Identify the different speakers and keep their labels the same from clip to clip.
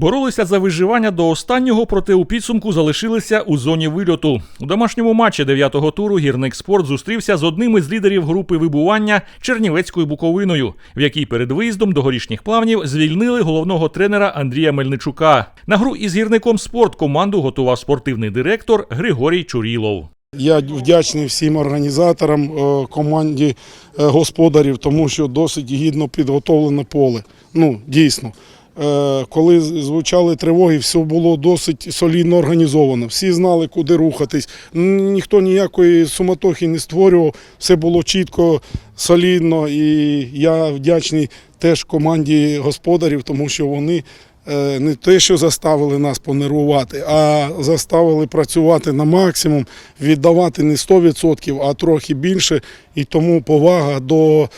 Speaker 1: Боролися за виживання до останнього, проте у підсумку залишилися у зоні вильоту. У домашньому матчі дев'ятого туру гірник спорт зустрівся з одним із лідерів групи вибування Чернівецькою Буковиною, в якій перед виїздом до горішніх плавнів звільнили головного тренера Андрія Мельничука. На гру із гірником спорт команду готував спортивний директор Григорій Чурілов.
Speaker 2: Я вдячний всім організаторам, е, команді е, господарів, тому що досить гідно підготовлене поле. Ну, дійсно. Е, Коли звучали тривоги, все було досить солідно організовано. Всі знали, куди рухатись. Ніхто ніякої суматохи не створював. Все було чітко, солідно. І я вдячний теж команді господарів, тому що вони е, не те, що заставили нас понервувати, а заставили працювати на максимум, віддавати не 100%, а трохи більше. І тому повага до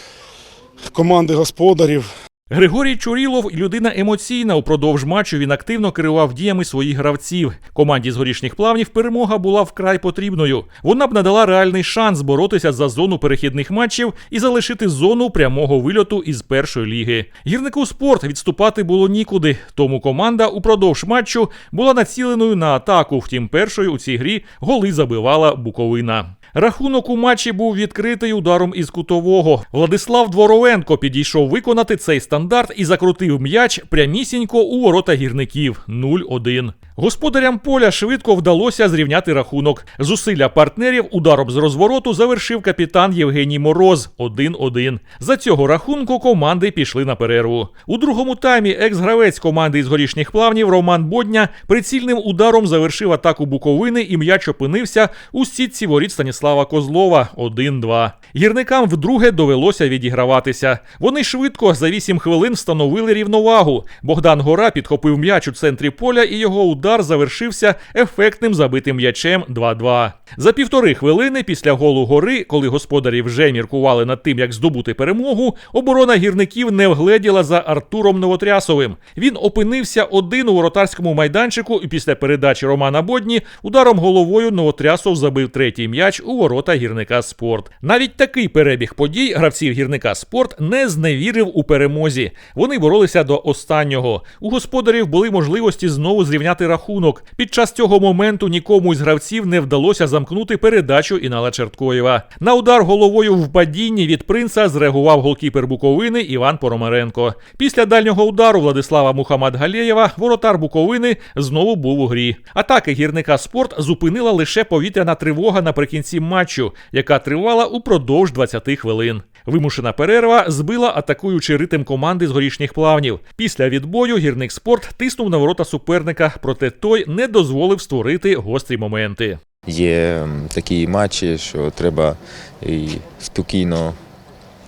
Speaker 2: команди господарів.
Speaker 1: Григорій Чурілов людина емоційна. Упродовж матчу він активно керував діями своїх гравців. Команді з горішніх плавнів перемога була вкрай потрібною. Вона б надала реальний шанс боротися за зону перехідних матчів і залишити зону прямого вильоту із першої ліги. Гірнику спорт відступати було нікуди, тому команда упродовж матчу була націленою на атаку. Втім, першою у цій грі голи забивала Буковина. Рахунок у матчі був відкритий ударом із кутового. Владислав Дворовенко підійшов виконати цей стандарт і закрутив м'яч прямісінько у ворота гірників 0-1. Господарям поля швидко вдалося зрівняти рахунок. Зусилля партнерів ударом з розвороту завершив капітан Євгеній Мороз 1-1. За цього рахунку команди пішли на перерву. У другому таймі екс-гравець команди із горішніх плавнів Роман Бодня прицільним ударом завершив атаку Буковини і м'яч опинився у сітці воріт Станіслава Козлова 1-2. Гірникам вдруге довелося відіграватися. Вони швидко за 8 хвилин встановили рівновагу. Богдан Гора підхопив м'яч у центрі поля, і його удар завершився ефектним забитим м'ячем 2-2. За півтори хвилини після голу гори, коли господарі вже міркували над тим, як здобути перемогу, оборона гірників не вгледіла за Артуром Новотрясовим. Він опинився один у воротарському майданчику, і після передачі Романа Бодні ударом головою Новотрясов забив третій м'яч у ворота гірника спорт. Навіть такий перебіг подій гравців гірника спорт не зневірив у перемозі. Вони боролися до останнього. У господарів були можливості знову зрівняти рахунок. Під час цього моменту нікому із гравців не вдалося замкнути передачу Інала Черткоєва. На удар головою в падінні від принца зреагував голкіпер Буковини Іван Поромаренко. Після дальнього удару Владислава Мухамадгалєєва воротар Буковини знову був у грі. Атаки гірника спорт зупинила лише повітряна тривога наприкінці матчу, яка тривала упродовж 20 хвилин. Вимушена перерва збила атакуючий ритм команди з горішніх плавнів. Після відбою гірник спорт тиснув на ворота суперника, проте той не дозволив створити гострі моменти.
Speaker 3: Є такі матчі, що треба і спокійно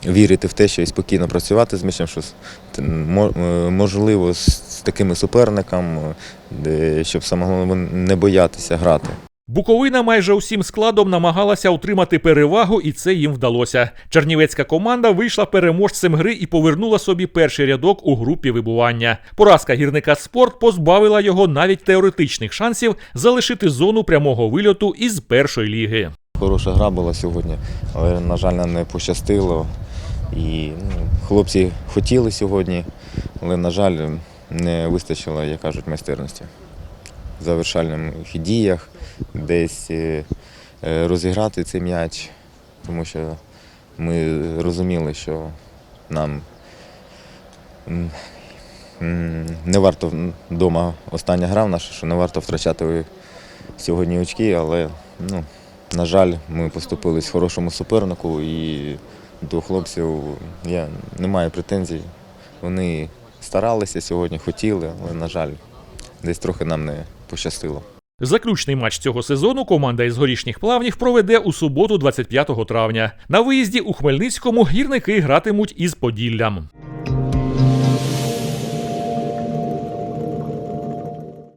Speaker 3: вірити в те, що і спокійно працювати з м'ячем, що можливо з такими суперниками, щоб самого не боятися грати.
Speaker 1: Буковина майже усім складом намагалася утримати перевагу, і це їм вдалося. Чернівецька команда вийшла переможцем гри і повернула собі перший рядок у групі вибування. Поразка гірника спорт позбавила його навіть теоретичних шансів залишити зону прямого вильоту із першої ліги.
Speaker 3: Хороша гра була сьогодні, але, на жаль, не пощастило. І ну, хлопці хотіли сьогодні, але, на жаль, не вистачило, як кажуть, майстерності. Завершальних діях десь е, е, розіграти цей м'яч, тому що ми розуміли, що нам не варто вдома остання гра в наша, що не варто втрачати сьогодні очки, але ну, на жаль, ми поступились хорошому супернику і до хлопців я не маю претензій. Вони старалися сьогодні, хотіли, але, на жаль, десь трохи нам не пощастило.
Speaker 1: Заключний матч цього сезону команда із горішніх плавнів проведе у суботу, 25 травня. На виїзді у Хмельницькому гірники гратимуть із Поділлям.